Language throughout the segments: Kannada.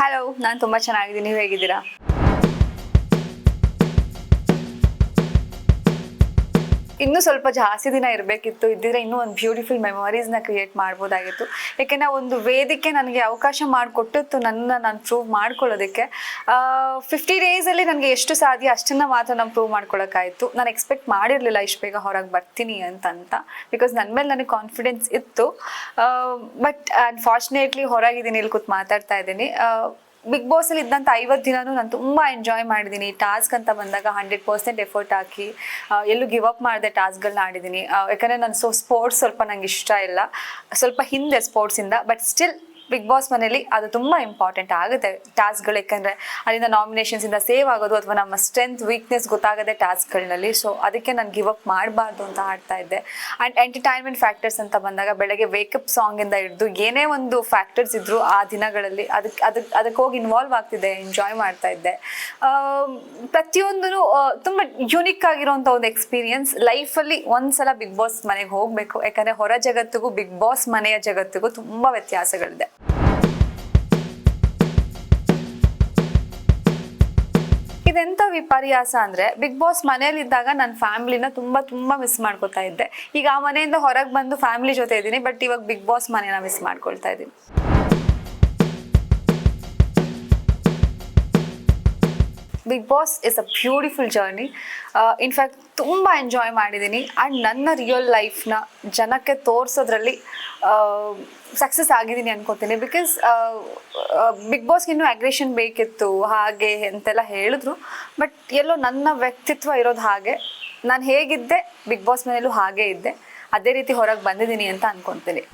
ಹಲೋ ನಾನು ತುಂಬ ಚೆನ್ನಾಗಿದ್ದೀನಿ. ನೀವು ಹೇಗಿದ್ದೀರಾ? ಇನ್ನೂ ಸ್ವಲ್ಪ ಜಾಸ್ತಿ ದಿನ ಇರಬೇಕಿತ್ತು, ಇದ್ದಿದ್ರೆ ಇನ್ನೂ ಒಂದು ಬ್ಯೂಟಿಫುಲ್ ಮೆಮೊರೀಸ್ನ ಕ್ರಿಯೇಟ್ ಮಾಡ್ಬೋದಾಗಿತ್ತು. ಯಾಕೆಂದ್ರೆ ಒಂದು ವೇದಿಕೆ ನನಗೆ ಅವಕಾಶ ಮಾಡಿಕೊಟ್ಟಿತ್ತು, ನನ್ನ ನಾನು ಪ್ರೂವ್ ಮಾಡ್ಕೊಳ್ಳೋದಕ್ಕೆ. ಫಿಫ್ಟಿ ಡೇಸಲ್ಲಿ ನನಗೆ ಎಷ್ಟು ಸಾಧ್ಯ ಅಷ್ಟನ್ನು ಮಾತ್ರ ನಾನು ಪ್ರೂವ್ ಮಾಡ್ಕೊಳ್ಳೋಕ್ಕಾಯಿತು ನಾನು ಎಕ್ಸ್ಪೆಕ್ಟ್ ಮಾಡಿರಲಿಲ್ಲ ಇಷ್ಟು ಬೇಗ ಹೊರಗೆ ಬರ್ತೀನಿ ಅಂತಂತ ಬಿಕಾಸ್ ನನ್ನ ಮೇಲೆ ನನಗೆ ಕಾನ್ಫಿಡೆನ್ಸ್ ಇತ್ತು. ಬಟ್ ಅನ್ಫಾರ್ಚುನೇಟ್ಲಿ ಹೊರಗಿದ್ದೀನಿ, ಇಲ್ಲಿ ಕೂತ್ ಮಾತಾಡ್ತಾ ಇದ್ದೀನಿ. ಬಿಗ್ ಬಾಸ್ ಅಲ್ಲಿ ಇದ್ದಂತ ಐವತ್ತು ದಿನಾನು ನಾನು ತುಂಬಾ ಎಂಜಾಯ್ ಮಾಡಿದ್ದೀನಿ. ಟಾಸ್ಕ್ ಅಂತ ಬಂದಾಗ ಹಂಡ್ರೆಡ್ ಪರ್ಸೆಂಟ್ ಎಫರ್ಟ್ ಹಾಕಿ ಎಲ್ಲೂ ಗಿವ್ ಅಪ್ ಮಾಡಿದೆ ಟಾಸ್ಕ್ಗಳನ್ನ ಆಡಿದ್ದೀನಿ. ಯಾಕಂದರೆ ನಾನು ಸೊ, ಸ್ಪೋರ್ಟ್ಸ್ ಸ್ವಲ್ಪ ನಂಗೆ ಇಷ್ಟ ಇಲ್ಲ. ಸ್ವಲ್ಪ ಹಿಂದೆ ಸ್ಪೋರ್ಟ್ಸಿಂದ, ಬಟ್ ಸ್ಟಿಲ್ ಬಿಗ್ ಬಾಸ್ ಮನೆಯಲ್ಲಿ ಅದು ತುಂಬಾ ಇಂಪಾರ್ಟೆಂಟ್ ಆಗುತ್ತೆ ಟಾಸ್ಕ್ಗಳು ಯಾಕಂದ್ರೆ ಅಲ್ಲಿಂದ ನಾಮಿನೇಷನ್ಸ್ ಇಂದ ಸೇವ್ ಆಗೋದು ಅಥವಾ ನಮ್ಮ ಸ್ಟ್ರೆಂತ್ ವೀಕ್ನೆಸ್ ಗೊತ್ತಾಗದೆ ಟಾಸ್ಕ್ಗಳಲ್ಲಿ ಸೊ ಅದಕ್ಕೆ ನಾನು ಗಿವ್ ಅಪ್ ಮಾಡಬಾರ್ದು ಅಂತ ಆಡ್ತಾ ಇದ್ದೆ. ಆ್ಯಂಡ್ ಎಂಟರ್ಟೈನ್ಮೆಂಟ್ ಫ್ಯಾಕ್ಟರ್ಸ್ ಅಂತ ಬಂದಾಗ ಬೆಳಗ್ಗೆ ವೇಕಪ್ ಸಾಂಗ್ ಇಂದ ಹಿಡಿದು ಏನೇ ಒಂದು ಫ್ಯಾಕ್ಟರ್ಸ್ ಇದ್ರು ಆ ದಿನಗಳಲ್ಲಿ ಅದಕ್ಕೆ ಅದಕ್ಕೆ ಅದಕ್ಕೆ ಹೋಗಿ ಇನ್ವಾಲ್ವ್ ಆಗ್ತಿದ್ದೆ ಎಂಜಾಯ್ ಮಾಡ್ತಾ ಇದ್ದೆ. ಪ್ರತಿಯೊಂದು ತುಂಬ ಯುನಿಕ್ ಆಗಿರೋಂಥ ಒಂದು ಎಕ್ಸ್ಪೀರಿಯನ್ಸ್ ಲೈಫಲ್ಲಿ ಒಂದ್ಸಲ ಬಿಗ್ ಬಾಸ್ ಮನೆಗೆ ಹೋಗಬೇಕು. ಯಾಕಂದ್ರೆ ಹೊರ ಜಗತ್ತಿಗೂ ಬಿಗ್ ಬಾಸ್ ಮನೆಯ ಜಗತ್ತಿಗೂ ತುಂಬ ವ್ಯತ್ಯಾಸಗಳಿದೆ. ಇದೆಂತ ವಿಪರ್ಯಾಸ ಅಂದ್ರೆ ಬಿಗ್ ಬಾಸ್ ಮನೇಲಿದ್ದಾಗ ನನ್ನ ಫ್ಯಾಮಿಲಿನ ತುಂಬಾ ತುಂಬಾ ಮಿಸ್ ಮಾಡ್ಕೊತಾ ಇದ್ದೆ. ಈಗ ಆ ಮನೆಯಿಂದ ಹೊರಗೆ ಬಂದು ಫ್ಯಾಮಿಲಿ ಜೊತೆ ಇದ್ದೀನಿ ಬಟ್ ಇವಾಗ ಬಿಗ್ ಬಾಸ್ ಮನೇನ ಮಿಸ್ ಮಾಡ್ಕೊಳ್ತಾ ಇದ್ದೀನಿ. Bigg Boss is a beautiful journey in fact ತುಂಬ ಎಂಜಾಯ್ ಮಾಡಿದ್ದೀನಿ ಆ್ಯಂಡ್ ನನ್ನ ರಿಯಲ್ ಲೈಫ್ನ ಜನಕ್ಕೆ ತೋರಿಸೋದ್ರಲ್ಲಿ ಸಕ್ಸಸ್ ಆಗಿದ್ದೀನಿ ಅನ್ಕೋತೀನಿ. ಬಿಕಾಸ್ ಬಿಗ್ ಬಾಸ್ಗೆ ಇನ್ನೂ ಅಗ್ರೆಷನ್ ಬೇಕಿತ್ತು, ಹಾಗೆ ಅಂತೆಲ್ಲ ಹೇಳಿದ್ರು. ಬಟ್ ಎಲ್ಲೋ ನನ್ನ ವ್ಯಕ್ತಿತ್ವ ಇರೋದು ಹಾಗೆ. ನಾನು ಹೇಗಿದ್ದೆ ಬಿಗ್ ಬಾಸ್ ಮನೇಲೂ ಹಾಗೇ ಇದ್ದೆ. ಅದೇ ರೀತಿ ಹೊರಗೆ ಬಂದಿದ್ದೀನಿ ಅಂತ ಅನ್ಕೊತೀನಿ.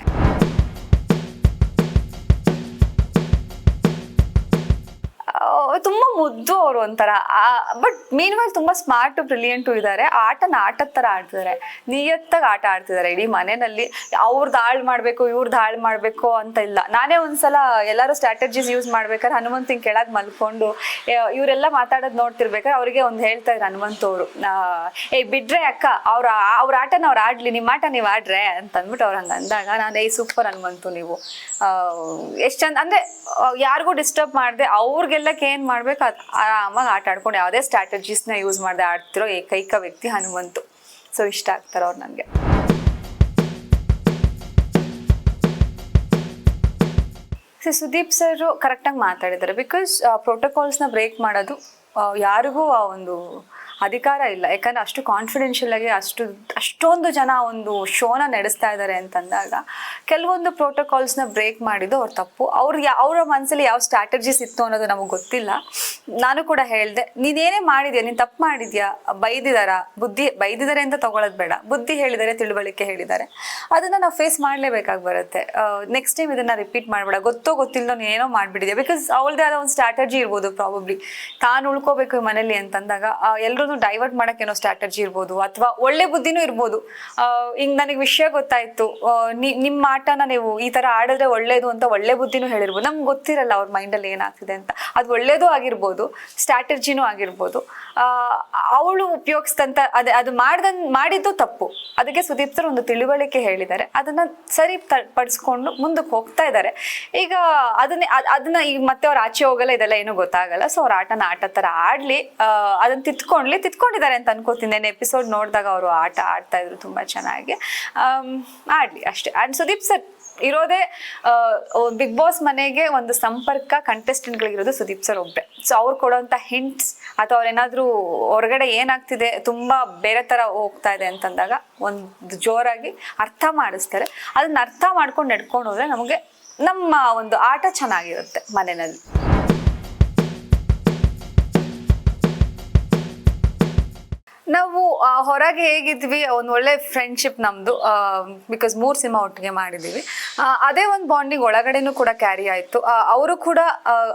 ಆ, ತುಂಬಾ ಮುದ್ದು ಅವರು ಒಂಥರ. ಬಟ್ ಮೀನ್ವಲ್ ತುಂಬಾ ಸ್ಮಾರ್ಟ್ ಬ್ರಿಲಿಯಂಟು ಇದ್ದಾರೆ ಆಟನ ಆಟದ ತರ ಆಡ್ತಿದ್ದಾರೆ ನಿಯತ್ತಾಗಿ ಆಟ ಆಡ್ತಿದ್ದಾರೆ ಇಡೀ ಮನೆಯಲ್ಲಿ ಅವ್ರದ್ದು ಹಾಳು ಮಾಡ್ಬೇಕು ಇವ್ರದ್ದು ಹಾಳು ಮಾಡ್ಬೇಕು ಅಂತ ಇಲ್ಲ. ನಾನೇ ಒಂದ್ಸಲ ಎಲ್ಲರೂ ಸ್ಟ್ರಾಟಜೀಸ್ ಯೂಸ್ ಮಾಡ್ಬೇಕಾದ್ರೆ ಹನುಮಂತಿನ ಕೆಳಗೆ ಮಲ್ಕೊಂಡು ಇವರೆಲ್ಲ ಮಾತಾಡೋದು ನೋಡ್ತಿರ್ಬೇಕಾದ್ರೆ ಅವರಿಗೆ ಒಂದು ಹೇಳ್ತಾ ಇದ್ರು ಹನುಮಂತ ಅವರು. ಏ ಬಿಡ್ರೆ ಅಕ್ಕ ಅವ್ರ ಅವ್ರ ಆಟನ ಅವ್ರು ಆಡ್ಲಿ ನಿಮ್ಮ ಆಟ ನೀವು ಆಡ್ರೆ ಅಂತ ಅಂದ್ಬಿಟ್ಟು ಅವ್ರು ಹಂಗೆ ಅಂದಾಗ ನಾನು ಏ ಸೂಪರ್ ಹನುಮಂತು ನೀವು. ಎಷ್ಟು ಚಂದ ಅಂದ್ರೆ ಯಾರಿಗೂ ಡಿಸ್ಟರ್ಬ್ ಮಾಡಿದೆ ಅವ್ರಿಗೆಲ್ಲಕ್ಕೆ ಏನ್ ಮಾಡ್ಬೇಕು. ಅದು ಆರಾಮಾಗಿ ಆಟ ಆಡ್ಕೊಂಡು ಯಾವುದೇ ಸ್ಟ್ರಾಟಜೀಸ್ನ ಯೂಸ್ ಮಾಡದೆ ಆಡ್ತಿರೋ ಏಕೈಕ ವ್ಯಕ್ತಿ ಹನುಮಂತು. ಸೊ ಇಷ್ಟ ಆಗ್ತಾರೆ ಅವ್ರು ನನಗೆ. ಸುದೀಪ್ ಸರ್ ಕರೆಕ್ಟಾಗಿ ಮಾತಾಡಿದ್ದಾರೆ. ಬಿಕಾಸ್ ಪ್ರೋಟೋಕಾಲ್ಸ್ನ ಬ್ರೇಕ್ ಮಾಡೋದು ಯಾರಿಗೂ ಆ ಒಂದು ಅಧಿಕಾರ ಇಲ್ಲ. ಯಾಕಂದ್ರೆ ಅಷ್ಟು ಕಾನ್ಫಿಡೆನ್ಷಿಯಲ್ ಆಗಿ ಅಷ್ಟು, ಅಷ್ಟೊಂದು ಜನ ಒಂದು ಶೋನ ನಡೆಸ್ತಾ ಇದ್ದಾರೆ ಅಂತಂದಾಗ ಕೆಲವೊಂದು ಪ್ರೋಟೋಕಾಲ್ಸ್ನ ಬ್ರೇಕ್ ಮಾಡಿದ್ದು ಅವ್ರ ತಪ್ಪು. ಅವ್ರು ಯಾ, ಅವರ ಮನಸ್ಸಲ್ಲಿ ಯಾವ ಸ್ಟ್ರಾಟಜೀಸ್ ಇತ್ತು ಅನ್ನೋದು ನಮಗೆ ಗೊತ್ತಿಲ್ಲ. ನಾನು ಕೂಡ ಹೇಳಿದೆ ನೀನೇನೇ ಮಾಡಿದ್ಯಾ, ನೀನು ತಪ್ಪು ಮಾಡಿದ್ಯಾ, ಬೈದಿದಾರ? ಬುದ್ಧಿ ಬೈದಿದ್ದಾರೆ ಅಂತ ತಗೊಳ್ಳೋದು ಬೇಡ. ಬುದ್ಧಿ ಹೇಳಿದರೆ, ತಿಳುವಳಿಕೆ ಹೇಳಿದ್ದಾರೆ ಅದನ್ನ ನಾವು ಫೇಸ್ ಮಾಡಲೇಬೇಕಾಗಿ ಬರುತ್ತೆ. ನೆಕ್ಸ್ಟ್ ಟೈಮ್ ಇದನ್ನ ರಿಪೀಟ್ ಮಾಡಬೇಡ. ಗೊತ್ತೋ ಗೊತ್ತಿಲ್ಲ ನಾನು ಏನೋ ಮಾಡ್ಬಿಟ್ಟಿದ್ಯಾ? ಬಿಕಾಸ್ ಅವಳದೇ ಆದ ಒಂದು ಸ್ಟ್ರಾಟಜಿ ಇರ್ಬೋದು ಪ್ರಾಬಬ್ಲಿ ತಾನು ಉಳ್ಕೋಬೇಕು ಮನೇಲಿ ಅಂತಂದಾಗ ಎಲ್ಲರೂ ಡೈವರ್ಟ್ ಮಾಡಕ್ಕೆ ಏನೋ ಸ್ಟ್ರಾಟಜಿ ಇರ್ಬೋದು ಅಥವಾ ಒಳ್ಳೆ ಬುದ್ಧಿನೂ ಇರ್ಬೋದು. ಈಗ ನನಗೆ ವಿಷಯ ಗೊತ್ತಾಯ್ತು. ನಿಮ್ಮ ಆಟನ ನೀವು ಈ ತರ ಆಡಿದ್ರೆ ಒಳ್ಳೇದು ಅಂತ ಒಳ್ಳೆ ಬುದ್ಧಿನೂ ಹೇಳಿರ್ಬೋದು. ನಮ್ಗೆ ಗೊತ್ತಿರಲ್ಲ ಅವ್ರ ಮೈಂಡಲ್ಲಿ ಏನಾಗ್ತಿದೆ ಅಂತ. ಅದು ಒಳ್ಳೇದು ಆಗಿರ್ಬೋದು ಸ್ಟ್ರಾಟಜಿನೂ ಆಗಿರ್ಬೋದು. ಅವಳು ಉಪಯೋಗಿಸಿದಂತ, ಅದೇ, ಅದು ಮಾಡ್ದ ಮಾಡಿದ್ದು ತಪ್ಪು. ಅದಕ್ಕೆ ಸುದೀಪ್ ಸರ್ ಒಂದು ತಿಳುವಳಿಕೆ ಹೇಳಿದ್ದಾರೆ. ಅದನ್ನ ಸರಿ ಪಡಿಸ್ಕೊಂಡು ಮುಂದಕ್ಕೆ ಹೋಗ್ತಾ ಇದ್ದಾರೆ. ಈಗ ಅದನ್ನ, ಅದ್- ಅದನ್ನ ಈಗ ಮತ್ತೆ ಅವ್ರು ಆಚೆ ಹೋಗಲ್ಲ, ಇದೆಲ್ಲ ಏನೂ ಗೊತ್ತಾಗಲ್ಲ. ಸೊ ಅವ್ರ ಆಟನ ಆಟ ತರ ಆಡ್ಲಿ. ಅದನ್ನ ತಿತ್ಕೊಂಡ್ಲಿ ತಿತ್ಕೊಂಡಿದ್ದಾರೆ ಅಂತ ಅನ್ಕೋತೀನಿ. ಎಪಿಸೋಡ್ ನೋಡಿದಾಗ ಅವರು ಆಟ ಆಡ್ತಾ ಇದ್ರು ತುಂಬಾ ಚೆನ್ನಾಗಿ. ಆಡ್ಲಿ ಅಷ್ಟೇ. ಅಂಡ್ ಸುದೀಪ್ ಸರ್ ಇರೋದೇ ಬಿಗ್ ಬಾಸ್ ಮನೆಗೆ ಒಂದು ಸಂಪರ್ಕ ಕಂಟೆಸ್ಟೆಂಟ್ಗಳಿಗಿರೋದು ಸುದೀಪ್ ಸರ್ ಒಬ್ಬರೇ ಸೊ ಅವ್ರು ಕೊಡೋಂಥ ಹಿಂಟ್ಸ್ ಅಥವಾ ಅವ್ರೇನಾದರೂ ಹೊರಗಡೆ ಏನಾಗ್ತಿದೆ, ತುಂಬಾ ಬೇರೆ ತರ ಹೋಗ್ತಾ ಇದೆ ಅಂತಂದಾಗ ಒಂದು ಜೋರಾಗಿ ಅರ್ಥ ಮಾಡಿಸ್ತಾರೆ. ಅದನ್ನ ಅರ್ಥ ಮಾಡ್ಕೊಂಡು ನಡ್ಕೊಂಡು ಹೋದ್ರೆ ನಮಗೆ ನಮ್ಮ ಒಂದು ಆಟ ಚೆನ್ನಾಗಿರುತ್ತೆ ಮನೆಯಲ್ಲಿ. ಹೊರಗೆ ಹೇಗಿದ್ವಿ, ಒಂದು ಒಳ್ಳೆ ಫ್ರೆಂಡ್ಶಿಪ್ ನಮ್ದು ಬಿಕಾಸ್ ಮೂರ್ ಸಿನಿಮಾ ಒಟ್ಟಿಗೆ ಮಾಡಿದೀವಿ. ಅದೇ ಒಂದು ಬಾಂಡಿಂಗ್ ಒಳಗಡೆನೂ ಕೂಡ ಕ್ಯಾರಿ ಆಯ್ತು. ಅವರು ಕೂಡ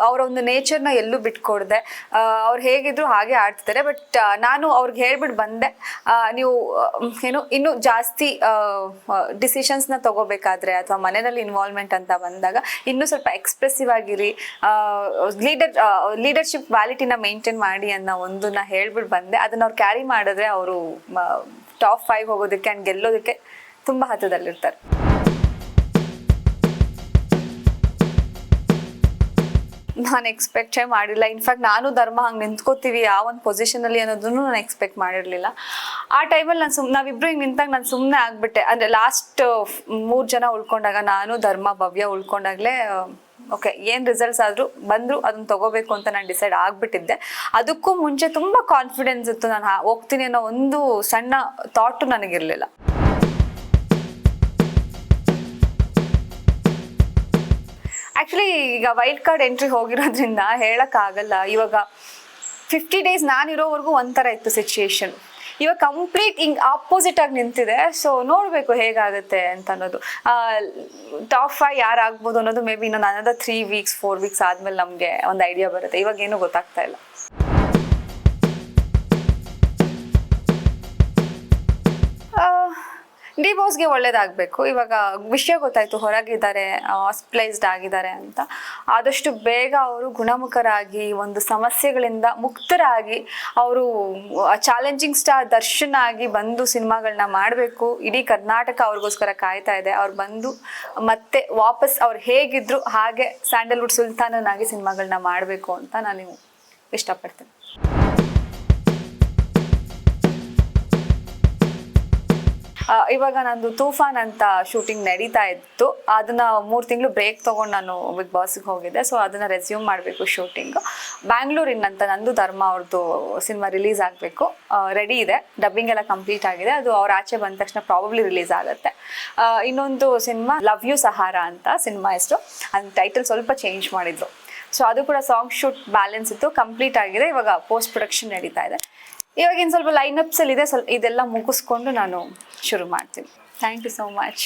ಅವರ ಒಂದು ನೇಚರ್ನ ಎಲ್ಲೂ ಬಿಟ್ಕೊಡ್ದೆ. ಅವ್ರು ಹೇಗಿದ್ರು ಹಾಗೆ ಆಡ್ತಿದ್ದಾರೆ. ಬಟ್ ನಾನು ಅವ್ರಿಗೆ ಹೇಳ್ಬಿಟ್ಟು ಬಂದೆ. ನೀವು ಏನು, ಇನ್ನೂ ಜಾಸ್ತಿ ಡಿಸಿಷನ್ಸ್ನ ತಗೋಬೇಕಾದ್ರೆ ಅಥವಾ ಮನೆಯಲ್ಲಿ ಇನ್ವಾಲ್ವ್ಮೆಂಟ್ ಅಂತ ಬಂದಾಗ ಇನ್ನೂ ಸ್ವಲ್ಪ ಎಕ್ಸ್ಪ್ರೆಸಿವ್ ಆಗಿರಿ. ಲೀಡರ್ ಲೀಡರ್ಶಿಪ್ ವ್ಯಾಲಿಟಿನ ಮೇಂಟೈನ್ ಮಾಡಿ ಅನ್ನೋ ಒಂದನ್ನ ಹೇಳ್ಬಿಟ್ಟು ಬಂದೆ. ಅದನ್ನ ಅವ್ರು ಕ್ಯಾರಿ ಮಾಡಿದ್ರೆ ಅವರು ಟಾಪ್ ಫೈವ್ ಹೋಗೋದಕ್ಕೆ ಆ್ಯಂಡ್ ಗೆಲ್ಲೋದಕ್ಕೆ ತುಂಬ ಹತ್ತದಲ್ಲಿರ್ತಾರೆ ನಾನು ಎಕ್ಸ್ಪೆಕ್ಟೇ ಮಾಡಿಲ್ಲ. ಇನ್ಫ್ಯಾಕ್ಟ್ ನಾನು ಧರ್ಮ ಹಂಗೆ ನಿಂತ್ಕೋತೀವಿ, ಆ ಒಂದು ಪೊಸಿಷನಲ್ಲಿ ಅನ್ನೋದನ್ನು ನಾನು ಎಕ್ಸ್ಪೆಕ್ಟ್ ಮಾಡಿರಲಿಲ್ಲ. ಆ ಟೈಮಲ್ಲಿ ನಾನು ಸುಮ್ಮನೆ ನಾವಿಬ್ರು ಹಿಂಗೆ ನಿಂತಾಗ ನಾನು ಸುಮ್ಮನೆ ಆಗಿಬಿಟ್ಟೆ. ಅಂದರೆ ಲಾಸ್ಟ್ ಮೂರು ಜನ ಉಳ್ಕೊಂಡಾಗ ನಾನು ಧರ್ಮ, ಭವ್ಯ ಉಳ್ಕೊಂಡಾಗಲೇ ಓಕೆ ಏನು ರಿಸಲ್ಟ್ಸ್ ಆದರೂ ಬಂದ್ರು ಅದನ್ನ ತಗೋಬೇಕು ಅಂತ ನಾನು ಡಿಸೈಡ್ ಆಗಿಬಿಟ್ಟಿದ್ದೆ. ಅದಕ್ಕೂ ಮುಂಚೆ ತುಂಬ ಕಾನ್ಫಿಡೆನ್ಸ್ ಇತ್ತು ನಾನು ಹೋಗ್ತೀನಿ ಅನ್ನೋ ಒಂದು ಸಣ್ಣ ಥಾಟು ನನಗಿರ್ಲಿಲ್ಲ. ಆ್ಯಕ್ಚುಲಿ ಈಗ ವೈಲ್ಡ್ ಕಾರ್ಡ್ ಎಂಟ್ರಿ ಹೋಗಿರೋದ್ರಿಂದ ಹೇಳೋಕ್ಕಾಗಲ್ಲ. ಇವಾಗ ಫಿಫ್ಟಿ ಡೇಸ್ ನಾನಿರೋವರೆಗೂ ಒಂಥರ ಇತ್ತು ಸಿಚುಯೇಷನ್ ಇವಾಗ ಕಂಪ್ಲೀಟ್ ಹಿಂಗ್ ಆಪೋಸಿಟ್ ಆಗಿ ನಿಂತಿದೆ. ಸೊ ನೋಡ್ಬೇಕು ಹೇಗಾಗುತ್ತೆ ಅಂತ ಅನ್ನೋದು. ಟಾಪ್ ಫೈವ್ ಯಾರು ಆಗ್ಬೋದು ಅನ್ನೋದು ಮೇ ಬಿ ಇನ್ನೊಂದು ಅನ್ನೋದು ತ್ರೀ ವೀಕ್ಸ್ ಫೋರ್ ವೀಕ್ಸ್ ಆದ್ಮೇಲೆ ನಮ್ಗೆ ಒಂದು ಐಡಿಯಾ ಬರುತ್ತೆ. ಇವಾಗ ಏನೂ ಗೊತ್ತಾಗ್ತಾ ಇಲ್ಲ. ಡಿ ಬಾಸ್ಗೆ ಒಳ್ಳೇದಾಗಬೇಕು. ಇವಾಗ ವಿಷಯ ಗೊತ್ತಾಯ್ತು, ಹೊರಗಿದ್ದಾರೆ ಹಾಸ್ಪಿಟಲೈಸ್ಡ್ ಆಗಿದ್ದಾರೆ ಅಂತ. ಆದಷ್ಟು ಬೇಗ ಅವರು ಗುಣಮುಖರಾಗಿ, ಒಂದು ಸಮಸ್ಯೆಗಳಿಂದ ಮುಕ್ತರಾಗಿ, ಅವರು ಚಾಲೆಂಜಿಂಗ್ ಸ್ಟಾರ್ ದರ್ಶನ್ ಆಗಿ ಬಂದು ಸಿನಿಮಾಗಳನ್ನ ಮಾಡಬೇಕು. ಇಡೀ ಕರ್ನಾಟಕ ಅವ್ರಿಗೋಸ್ಕರ ಕಾಯ್ತಾ ಇದೆ. ಅವ್ರು ಬಂದು ಮತ್ತೆ ವಾಪಸ್ ಅವ್ರು ಹೇಗಿದ್ರು ಹಾಗೆ ಸ್ಯಾಂಡಲ್ವುಡ್ ಸುಲ್ತಾನನಾಗಿ ಸಿನಿಮಾಗಳನ್ನ ಮಾಡಬೇಕು ಅಂತ ನಾನು ಇಷ್ಟಪಡ್ತೀನಿ. ಇವಾಗ ನಂದು ತೂಫಾನ್ ಅಂತ ಶೂಟಿಂಗ್ ನಡೀತಾ ಇತ್ತು. ಅದನ್ನ ಮೂರು ತಿಂಗಳು ಬ್ರೇಕ್ ತಗೊಂಡು ನಾನು ಬಿಗ್ ಬಾಸ್ಗೆ ಹೋಗಿದ್ದೆ. ಸೊ ಅದನ್ನ ರೆಸ್ಯೂಮ್ ಮಾಡಬೇಕು ಶೂಟಿಂಗ್ ಬ್ಯಾಂಗ್ಳೂರಿನಂತ ನಂದು ಧರ್ಮ ಅವ್ರದ್ದು ಸಿನಿಮಾ ರಿಲೀಸ್ ಆಗಬೇಕು. ರೆಡಿ ಇದೆ. ಡಬ್ಬಿಂಗ್ ಎಲ್ಲ ಕಂಪ್ಲೀಟ್ ಆಗಿದೆ. ಅದು ಅವ್ರ ಆಚೆ ಬಂದ ತಕ್ಷಣ ಪ್ರಾಬಬ್ಲಿ ರಿಲೀಸ್ ಆಗುತ್ತೆ. ಇನ್ನೊಂದು ಸಿನಿಮಾ ಲವ್ ಯು ಸಹಾರ ಅಂತ ಸಿನಿಮಾ ಹೆಸರು ಅದ್ ಟೈಟಲ್ ಸ್ವಲ್ಪ ಚೇಂಜ್ ಮಾಡಿದ್ರು. ಸೊ ಅದು ಕೂಡ ಸಾಂಗ್ ಶೂಟ್ ಬ್ಯಾಲೆನ್ಸ್ ಇತ್ತು. ಕಂಪ್ಲೀಟ್ ಆಗಿದೆ. ಇವಾಗ ಪೋಸ್ಟ್ ಪ್ರೊಡಕ್ಷನ್ ನಡೀತಾ ಇದೆ. ಇವಾಗ ಸ್ವಲ್ಪ ಸ್ವಲ್ಪ ಅಲ್ಲಿ ಇದೆ, ಸ್ವಲ್ಪ ಇದೆಲ್ಲ ಮುಗಿಸ್ಕೊಂಡು ನಾನು ಶುರು ಮಾಡ್ತೀನಿ. Thank you so much